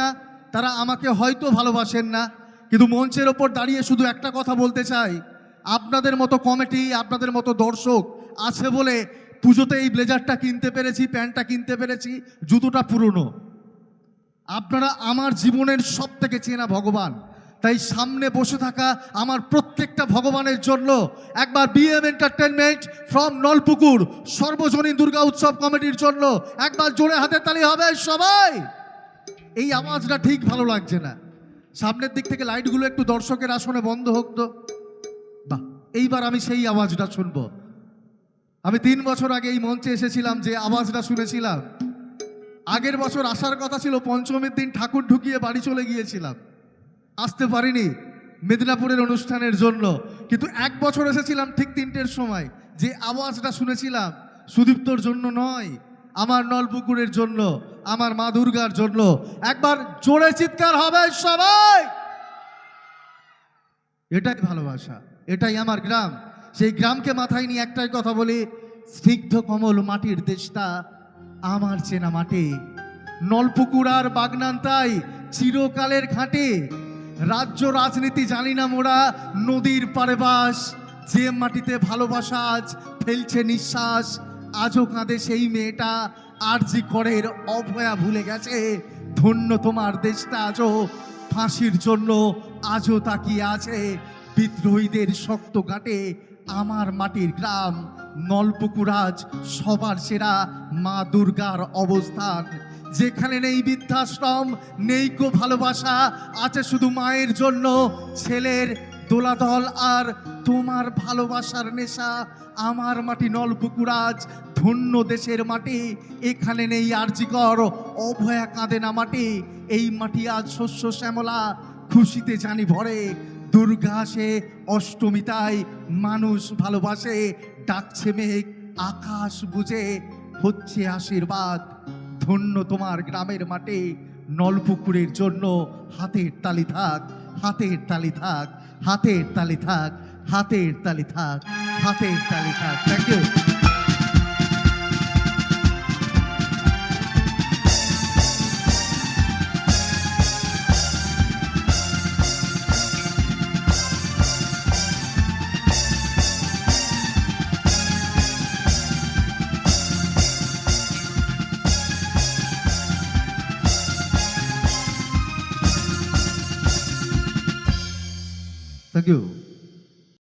না, তারা আমাকে হয়তো ভালোবাসেন না। কিন্তু মঞ্চের ওপর দাঁড়িয়ে শুধু একটা কথা বলতে চাই। আপনাদের মতো কমিটি, আপনাদের মতো দর্শক আছে বলে পুজোতে এই ব্লেজারটা কিনতে পেরেছি, প্যান্টটা কিনতে পেরেছি, জুতোটা পুরনো। আপনারা আমার জীবনের সব থেকে চেনা ভগবান। তাই সামনে বসে থাকা আমার প্রত্যেকটা ভগবানের জন্য একবার বিএম এন্টারটেনমেন্ট ফ্রম নলপুকুর সর্বজনীন দুর্গা উৎসব কমিটির জন্য একবার জোরে হাতে তালি হবে সবাই। এই আওয়াজটা ঠিক ভালো লাগছে না। সামনের দিক থেকে লাইটগুলো একটু দর্শকের আসনে বন্ধ হোক তো। বাহ, এইবার আমি সেই আওয়াজটা শুনব। আমি তিন বছর আগে এই মঞ্চে এসেছিলাম, যে আওয়াজটা শুনেছিলাম। আগের বছর আসার কথা ছিল, পঞ্চমীর দিন ঠাকুর ঢুকিয়ে বাড়ি চলে গিয়েছিলাম। আসতে পারিনি মেদিনীপুরের অনুষ্ঠানের জন্য। কিন্তু এক বছর এসেছিলাম ঠিক তিনটের সময়, যে আওয়াজটা শুনেছিলাম, সুদীপ্তর জন্য নয়, আমার নলপুকুরের জন্য। আমার মা দুর্গার জন্য। একবার জোরে চিৎকার হবে সবাই। এটাই ভালোবাসা, এটাই আমার গ্রাম। সেই গ্রামকে মাথায় নিয়ে একটাই কথা বলি, স্নিগ্ধ কমল মাটির দেশটা আমার চেনা মাটি। নলপুকুর আর বাগনান্তাই চিরকালের ঘাটে রাজ্য রাজনীতি জানি না মোরা, নদীর পারে বাস। যে মাটিতে ভালোবাসা আজ ফেলছে নিঃশ্বাস। আজও কাঁদে সেই মেয়েটা আরজি করের অভয়া ভুলে গেছে। ধন্য তোমার দেশটা আজও। ফাঁসির জন্য আজও তাকিয়ে আছে। বিদ্রোহীদের শক্ত ঘাটে আমার মাটির গ্রাম। নলপুকুরাজ সবার সেরা মা দুর্গার অবস্থান। যেখানে নেই বৃদ্ধাশ্রম, নেই কো ভালোবাসা, আছে শুধু মায়ের জন্য। ছেলের দোলাদল আর তোমার ভালোবাসার নেশা আমার মাটি নলপুকুরাজ, ধন্য দেশের মাটি। এখানে নেই আর্জিকর অভয়া কাঁদে না মাটি। এই মাটি আজ শস্য শ্যামলা, খুশিতে জানি ভরে। দুর্গা আসে অষ্টমিতায় মানুষ ভালোবাসে, ডাকছে মেঘ, আকাশ বুঝে, হচ্ছে আশীর্বাদ। ধন্য তোমার গ্রামের মাঠে নলপুকুরের জন্য হাতের তালি থাক, হাতের তালি থাক, হাতের তালি থাক। হাতের তালি থাক হাতের তালি থাক। Thank you thank you